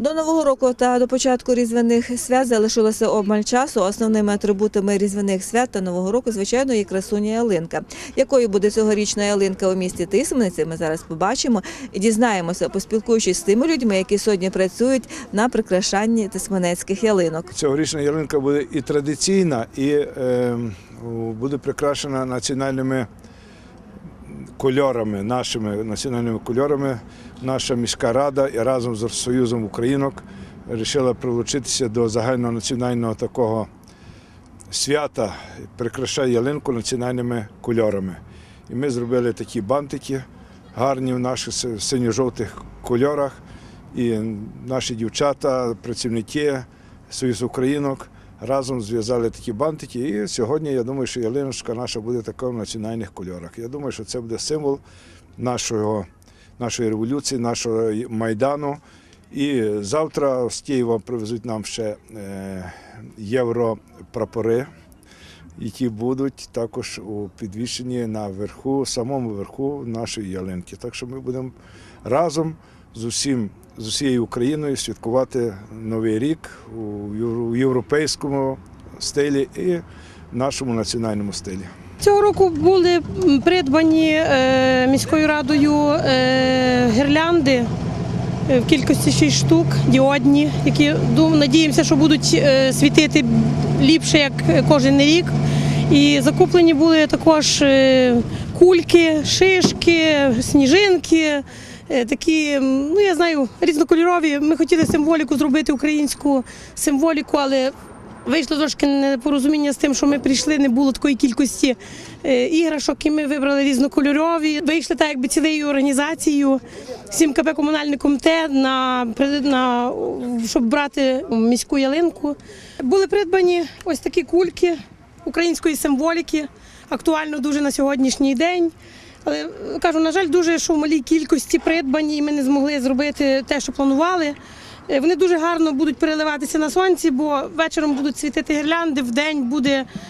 До нового року та до початку різдвяних свят залишилося обмаль часу. Основними атрибутами різдвяних свят та нового року, звичайно, є красуня ялинка. Якою буде цьогорічна ялинка у місті Тисмениці, ми зараз побачимо і дізнаємося, поспілкуючись з тими людьми, які сьогодні працюють на прикрашанні тисменецьких ялинок. Цьогорічна ялинка буде і традиційна, і е, буде прикрашена національними кольорами, нашими національними кольорами. Наша міська рада і разом з Союзом Українок вирішила прилучитися до загальнонаціонального такого свята, прикрашає ялинку національними кольорами. І ми зробили такі бантики гарні в наших синьо-жовтих кольорах. І наші дівчата, працівники Союзу Українок разом зв'язали такі бантики. І сьогодні я думаю, що ялиночка наша буде така в національних кольорах. Я думаю, що це буде символ нашого, нашої революції, нашого майдану. І завтра з Києва привезуть нам ще е, європрапори, які будуть також у підвішенні на верху, самому верху нашої ялинки. Так що ми будемо разом з усім, з усією Україною святкувати Новий рік у європейському стилі і в нашому національному стилі. Цього року були придбані е, міською радою е, гірлянди е, в кількості 6 штук, діодні, які надіємося, що будуть світити ліпше, як кожен рік. І закуплені були також кульки, шишки, сніжинки. Е, Такі, ну я знаю, різнокольорові. Ми хотіли символіку зробити українську символіку, але Вийшло трошки непорозуміння з тим, що ми прийшли, не було такої кількості е, іграшок, і ми вибрали різнокольорові. Вийшли так, якби цілею організацією, всім КП комунальний комітет на, на щоб брати міську ялинку. Були придбані ось такі кульки української символіки, актуально дуже на сьогоднішній день. Але кажу, на жаль, дуже що в малій кількості придбані, і ми не змогли зробити те, що планували. Е, Вони дуже гарно будуть переливатися на сонці, бо вечором будуть світити гірлянди, вдень буде су- від-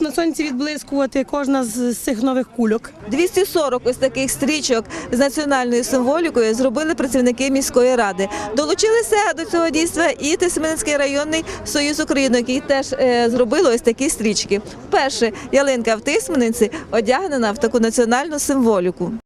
на сонці відблискувати кожна з цих нових кульок. 240 ось таких стрічок з національною символікою зробили працівники міської ради. Долучилися до цього дійства і Тисменецький районний союз України, який теж зробив зробили ось такі стрічки. Перше ялинка в Тисмениці одягнена в таку національну символіку.